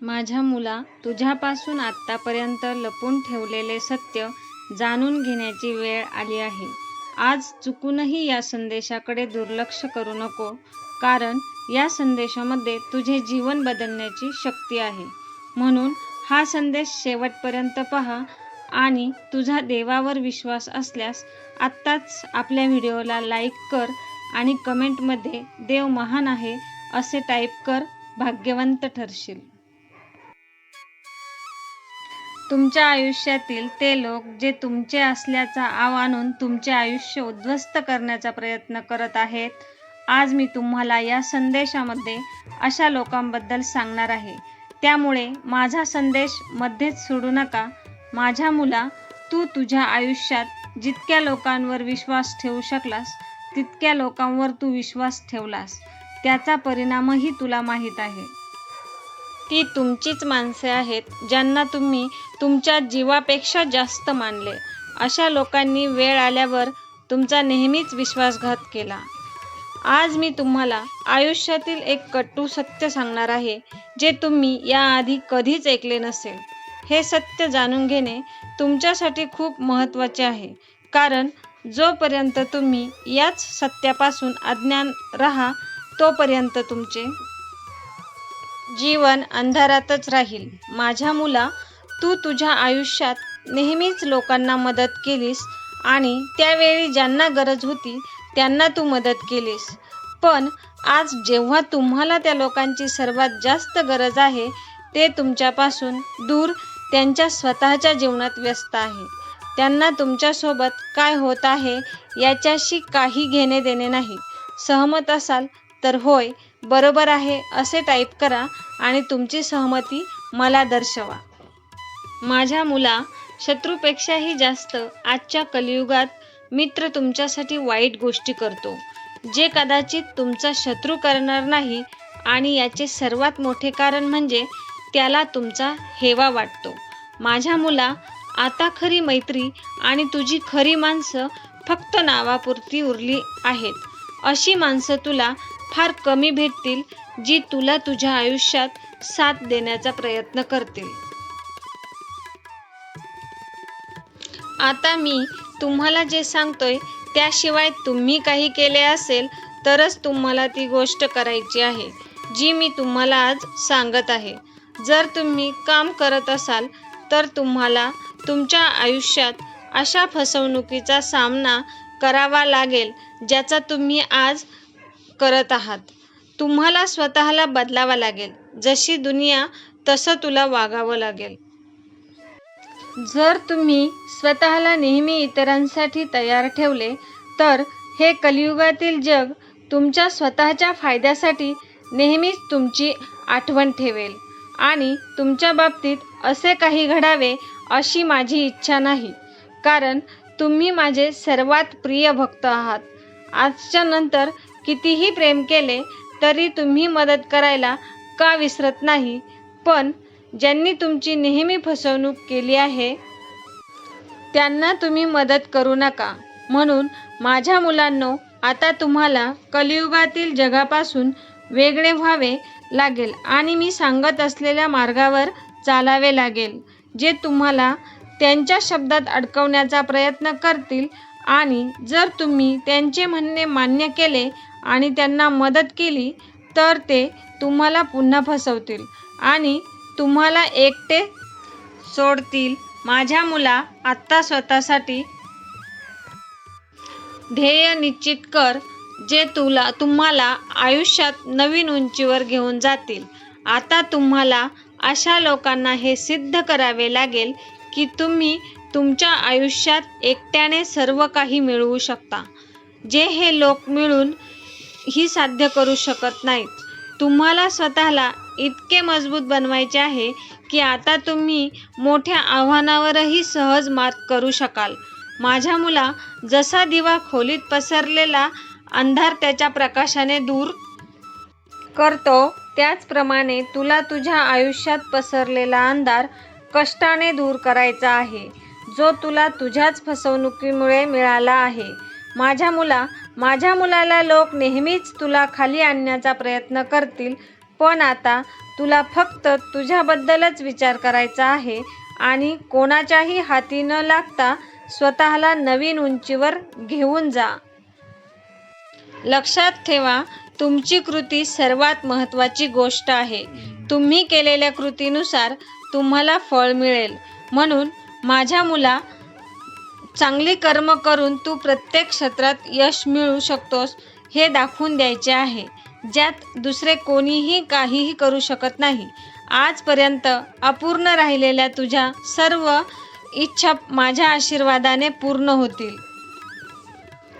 माझ्या मुला तुझ्यापासून आत्तापर्यंत लपून ठेवलेले सत्य जाणून घेण्याची वेळ आली आहे. आज चुकूनही या संदेशाकडे दुर्लक्ष करू नको कारण या संदेशामध्ये तुझे जीवन बदलण्याची शक्ती आहे. म्हणून हा संदेश शेवटपर्यंत पहा आणि तुझा देवावर विश्वास असल्यास आत्ताच आपल्या व्हिडिओला लाईक कर आणि कमेंटमध्ये देव महान आहे असे टाईप कर भाग्यवंत ठरशील. तुमच्या आयुष्यातील ते लोक जे तुमचे असल्याचा आव आणून तुमचे आयुष्य उद्ध्वस्त करण्याचा प्रयत्न करत आहेत आज मी तुम्हाला या संदेशामध्ये अशा लोकांबद्दल सांगणार आहे. त्यामुळे माझा संदेश मध्येच सोडू नका. माझ्या मुला तू तुझ्या आयुष्यात जितक्या लोकांवर विश्वास ठेवू शकलास तितक्या लोकांवर तू विश्वास ठेवलास. त्याचा परिणामही तुला माहीत आहे. ती तुमचीच माणसे आहेत ज्यांना तुम्ही तुमच्या जीवापेक्षा जास्त मानले. अशा लोकांनी वेळ आल्यावर तुमचा नेहमीच विश्वासघात केला. आज मी तुम्हाला आयुष्यातील एक कटू सत्य सांगणार आहे जे तुम्ही याआधी कधीच ऐकले नसेल. हे सत्य जाणून घेणे तुमच्यासाठी खूप महत्त्वाचे आहे कारण जोपर्यंत तुम्ही याच सत्यापासून अज्ञान राहा तोपर्यंत तुमचे जीवन अंधारातच राहील. माझ्या मुला तू तुझ्या आयुष्यात नेहमीच लोकांना मदत केलीस आणि त्यावेळी ज्यांना गरज होती त्यांना तू मदत केलीस. पण आज जेव्हा तुम्हाला त्या लोकांची सर्वात जास्त गरज आहे ते तुमच्यापासून दूर त्यांच्या स्वतःच्या जीवनात व्यस्त आहे. त्यांना तुमच्यासोबत काय होत आहे याच्याशी काही घेणे देणे नाही. सहमत असाल तर होय बरोबर आहे असे टाईप करा आणि तुमची सहमती मला दर्शवा. माझ्या मुला शत्रूपेक्षाही जास्त आजच्या कलियुगात मित्र तुमच्यासाठी वाईट गोष्टी करतो. जे कदाचित तुमचा शत्रू करणार नाही आणि याचे सर्वात मोठे कारण म्हणजे त्याला तुमचा हेवा वाटतो. माझ्या मुला आता खरी मैत्री आणि तुझी खरी माणसं फक्त नावापुरती उरली आहेत. अशी माणसं तुला फार कमी भेटतील जी तुला तुझ्या आयुष्यात साथ देण्याचा प्रयत्न करतील. आता मी तुम्हाला जे सांगतोय त्याशिवाय तुम्ही काही केले असेल तरच तुम्हाला ती गोष्ट करायची आहे जी मी तुम्हाला आज सांगत आहे. जर तुम्ही काम करत असाल तर तुम्हाला तुमच्या आयुष्यात अशा फसवणुकीचा सामना करावा लागेल ज्याचा तुम्ही आज करत आहात. तुम्हाला स्वतःला बदलावा लागेल. जशी दुनिया तसं तुला वागावं लागेल. जर तुम्ही स्वतःला नेहमी इतरांसाठी तयार ठेवले तर हे कलियुगातील जग तुमच्या स्वतःच्या फायद्यासाठी नेहमीच तुमची आठवण ठेवेल. आणि तुमच्या बाबतीत असे काही घडावे अशी माझी इच्छा नाही. कारण तुम्ही माझे सर्वात प्रिय भक्त आहात. आजच्या नंतर कितीही प्रेम केले तरी तुम्ही मदत करायला का विसरत नाही? पण ज्यांनी तुमची नेहमी फसवणूक केली आहे त्यांना तुम्ही मदत करू नका. म्हणून माझ्या मुलांनो आता तुम्हाला कलियुगातील जगापासून वेगळे व्हावे लागेल आणि मी सांगत असलेल्या मार्गावर चालावे लागेल जे तुम्हाला त्यांच्या शब्दात अडकवण्याचा प्रयत्न करतील आणि जर तुम्ही त्यांचे म्हणणे मान्य केले आणि त्यांना मदत केली तर ते तुम्हाला पुन्हा फसवतील आणि तुम्हाला एकटे सोडतील. माझ्या मुला आत्ता स्वतःसाठी ध्येय निश्चित कर जे तुला तुम्हाला आयुष्यात नवीन उंचीवर घेऊन जातील. आता तुम्हाला अशा लोकांना हे सिद्ध करावे लागेल की तुम्ही तुमच्या आयुष्यात एकट्याने सर्व काही मिळवू शकता. जे हे लोक मिळून ही साध्य करू शकत नाहीत. तुम्हाला स्वतःला इतके मजबूत बनवायचे आहे की आता तुम्ही मोठ्या आव्हानावरही सहज मात करू शकाल. माझ्या मुला जसा दिवा खोलीत पसरलेला अंधार त्याच्या प्रकाशाने दूर करतो त्याचप्रमाणे तुला तुझ्या आयुष्यात पसरलेला अंधार कष्टाने दूर करायचा आहे जो तुला तुझ्याच फसवणुकीमुळे मिळाला आहे. माझ्या मुला माझ्या मुलाला लोक नेहमीच तुला खाली आणण्याचा प्रयत्न करतील पण आता तुला फक्त तुझ्याबद्दलच विचार करायचा आहे आणि कोणाच्याही हाती न लागता स्वतःला नवीन उंचीवर घेऊन जा. लक्षात ठेवा तुमची कृती सर्वात महत्त्वाची गोष्ट आहे. तुम्ही केलेल्या कृतीनुसार तुम्हाला फळ मिळेल. म्हणून माझ्या मुला चांगली कर्म करून तू प्रत्येक क्षेत्रात यश मिळू शकतोस हे दाखवून द्यायचे आहे. ज्यात दुसरे कोणीही काहीही करू शकत नाही. आजपर्यंत अपूर्ण राहिलेल्या तुझ्या सर्व इच्छा माझ्या आशीर्वादाने पूर्ण होतील.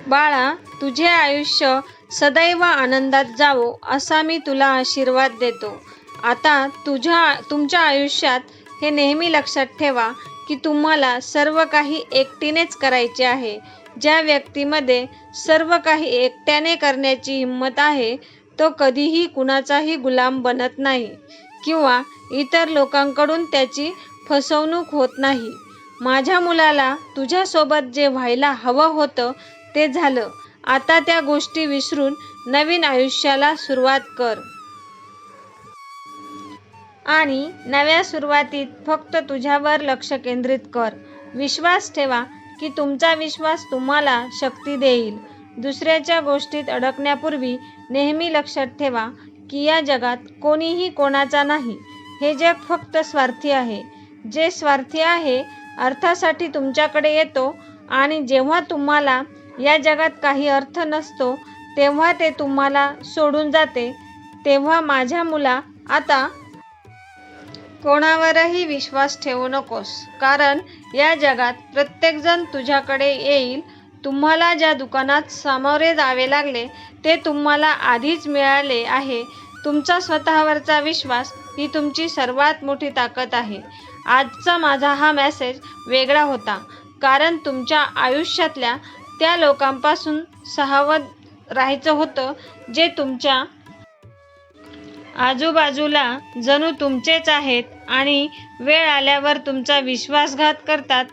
बाळा तुझे आयुष्य सदैव आनंदात जावो असा मी तुला आशीर्वाद देतो. आता तुझ्या तुमच्या आयुष्यात हे नेहमी लक्षात ठेवा की तुम्हाला सर्व काही एकटीनेच करायचे आहे. ज्या व्यक्तीमध्ये सर्व काही एकट्याने करण्याची हिंमत आहे तो कधीही कुणाचाही गुलाम बनत नाही किंवा इतर लोकांकडून त्याची फसवणूक होत नाही. माझ्या मुलाला तुझ्यासोबत जे व्हायला हवं होतं ते झालं. आता त्या गोष्टी विसरून नवीन आयुष्याला सुरुवात कर. आणि नव्या सुरुवातीत फक्त तुझ्यावर लक्ष केंद्रित कर. विश्वास ठेवा की तुमचा विश्वास तुम्हाला शक्ती देईल. दुसऱ्याच्या गोष्टीत अडकण्यापूर्वी नेहमी लक्षात ठेवा की या जगात कोणीही कोणाचा नाही. हे जग फक्त स्वार्थी आहे. जे स्वार्थी आहे अर्थासाठी तुमच्याकडे येतो आणि जेव्हा तुम्हाला या जगात काही अर्थ नसतो तेव्हा ते तुम्हाला सोडून जाते. तेव्हा माझ्या मुला आता कोणावरही विश्वास ठेवू नकोस. कारण या जगात प्रत्येकजण तुझ्याकडे येईल. तुम्हाला ज्या दुकानात सामोरे जावे लागले ते तुम्हाला आधीच मिळाले आहे. तुमचा स्वतःवरचा विश्वास ही तुमची सर्वात मोठी ताकद आहे. आजचा माझा हा मेसेज वेगळा होता. कारण तुमच्या आयुष्यातल्या त्या लोकांपासून सावध राहायचं होतं जे तुमच्या आजूबाजूला जणू तुमचेच आहेत आणि वेळ आल्यावर तुमचा विश्वासघात करतात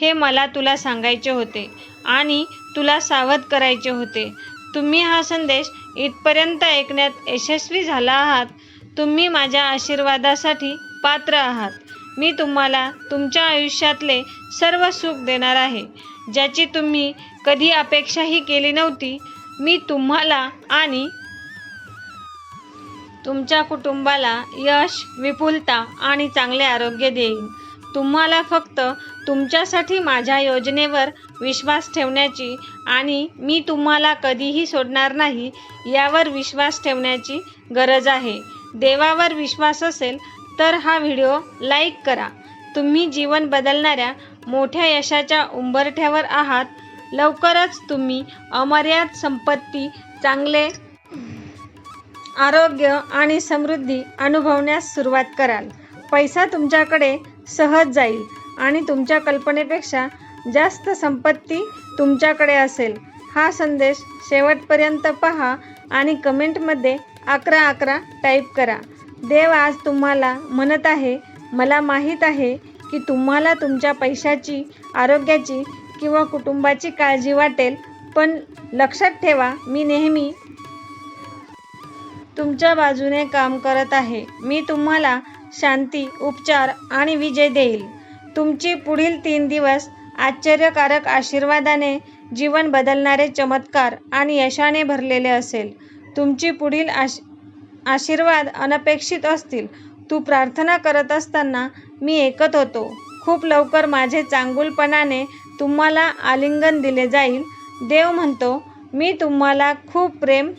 हे मला तुला सांगायचे होते आणि तुला सावध करायचे होते. तुम्ही हा संदेश इथपर्यंत ऐकण्यात यशस्वी झाला आहात. तुम्ही माझ्या आशीर्वादासाठी पात्र आहात. मी तुम्हाला तुमच्या आयुष्यातले सर्व सुख देणार आहे. ज्याची तुम्ही कधी अपेक्षाही केली नव्हती मी तुम्हाला आणि तुमच्या कुटुंबाला यश विपुलता आणि चांगले आरोग्य देईन तुम्हाला फक्त तुमच्यासाठी माझ्या योजनेवर विश्वास ठेवण्याची आणि मी तुम्हाला कधीही सोडणार नाही यावर विश्वास ठेवण्याची गरज आहे. देवावर विश्वास असेल तर हा व्हिडिओ लाईक करा. तुम्ही जीवन बदलणाऱ्या मोठ्या यशाच्या उंबरठ्यावर आहात. लवकरच तुम्ही अमर्याद संपत्ती चांगले आरोग्य आणि समृद्धी अनुभवण्यास सुरुवात कराल. पैसा तुमच्याकडे सहज जाईल आणि तुमच्या कल्पनेपेक्षा जास्त संपत्ती तुमच्याकडे असेल. हा संदेश शेवटपर्यंत पहा आणि कमेंटमध्ये अकरा अकरा टाईप करा. देव आज तुम्हाला म्हणत आहे मला माहीत आहे की तुम्हाला तुमच्या पैशाची आरोग्याची किंवा कुटुंबाची काळजी वाटेल पण लक्षात ठेवा मी नेहमी तुमच्या बाजूने काम करत आहे. मी तुम्हाला शांती उपचार आणि विजय देईल. तुमची पुढील तीन दिवस आश्चर्यकारक आशीर्वादाने जीवन बदलणारे चमत्कार आणि यशाने भरलेले असेल. तुमची पुढील आश आशीर्वाद अनपेक्षित असतील. तू प्रार्थना करत असताना मी ऐकत होतो. खूप लवकर माझे चांगुलपणाने तुम्हाला आलिंगन दिले जाईल. देव म्हणतो मी तुम्हाला खूप प्रेम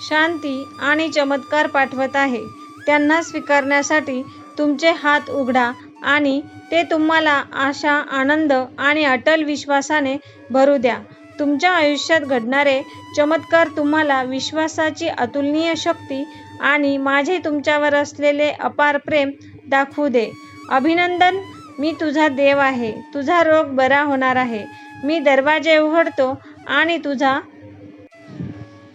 शांती आणि चमत्कार पाठवत आहे. त्यांना स्वीकारण्यासाठी तुमचे हात उघडा आणि ते तुम्हाला आशा आनंद आणि अटल विश्वासाने भरू द्या. तुमच्या आयुष्यात घडणारे चमत्कार तुम्हाला विश्वासाची अतुलनीय शक्ती आणि माझे तुमच्यावर असलेले अपार प्रेम दाखवू दे. अभिनंदन मी तुझा देव आहे. तुझा रोग बरा होणार आहे. मी दरवाजे उघडतो आणि तुझा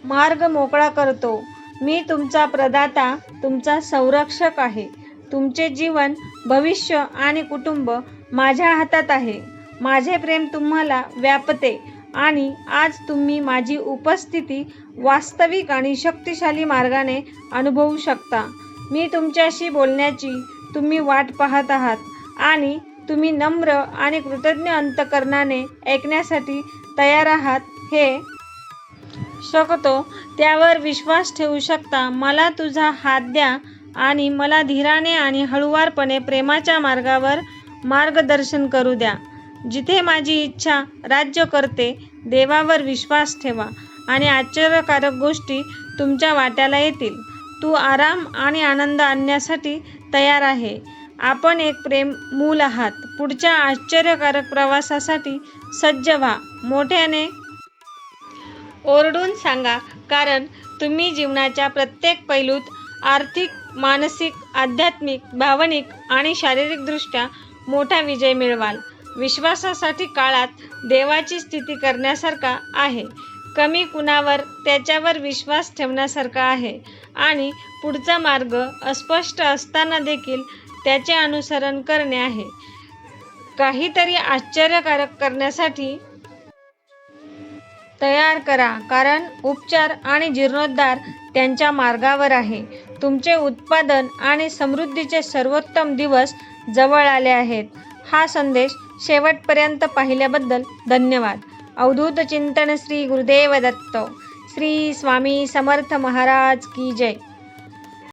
मार्ग मोकळा करतो. मी तुमचा प्रदाता तुमचा संरक्षक आहे. तुमचे जीवन भविष्य आणि कुटुंब माझ्या हातात आहे. माझे प्रेम तुम्हाला व्यापते आणि आज तुम्ही माझी उपस्थिती वास्तविक आणि शक्तिशाली मार्गाने अनुभवू शकता. मी तुमच्याशी बोलण्याची तुम्ही वाट पाहत आहात आणि तुम्ही नम्र आणि कृतज्ञ अंतकरणाने ऐकण्यासाठी तयार आहात हे शकतो त्यावर विश्वास ठेवू शकता. मला तुझा हात द्या आणि मला धीराने आणि हळुवारपणे प्रेमाच्या मार्गावर मार्गदर्शन करू द्या. जिथे माझी इच्छा राज्य करते देवावर विश्वास ठेवा आणि आश्चर्यकारक गोष्टी तुमच्या वाट्याला येतील. तू आराम आणि आनंद आणण्यासाठी तयार आहे. आपण एक प्रेम मूल आहात. पुढच्या आश्चर्यकारक प्रवासासाठी सज्ज व्हा. मोठ्याने ओरडून सांगा. कारण तुम्ही जीवनाच्या प्रत्येक पैलूत आर्थिक मानसिक आध्यात्मिक भावनिक आणि शारीरिकदृष्ट्या मोठा विजय मिळवाल. विश्वासासाठी काळात देवाची स्थिती करण्यासारखा आहे. कमी कुणावर त्याच्यावर विश्वास ठेवण्यासारखा आहे. आणि पुढचा मार्ग अस्पष्ट असताना देखील त्याचे अनुसरण करणे आहे. काहीतरी आश्चर्यकारक करण्यासाठी तयार करा कारण उपचार आणि जीर्णोद्धार त्यांच्या मार्गावर आहे. तुमचे उत्पादन आणि समृद्धीचे सर्वोत्तम दिवस जवळ आले आहेत. हा संदेश शेवटपर्यंत पाहिल्याबद्दल धन्यवाद. अवधूत चिंतन श्री गुरुदेव दत्त. श्री स्वामी समर्थ महाराज की जय.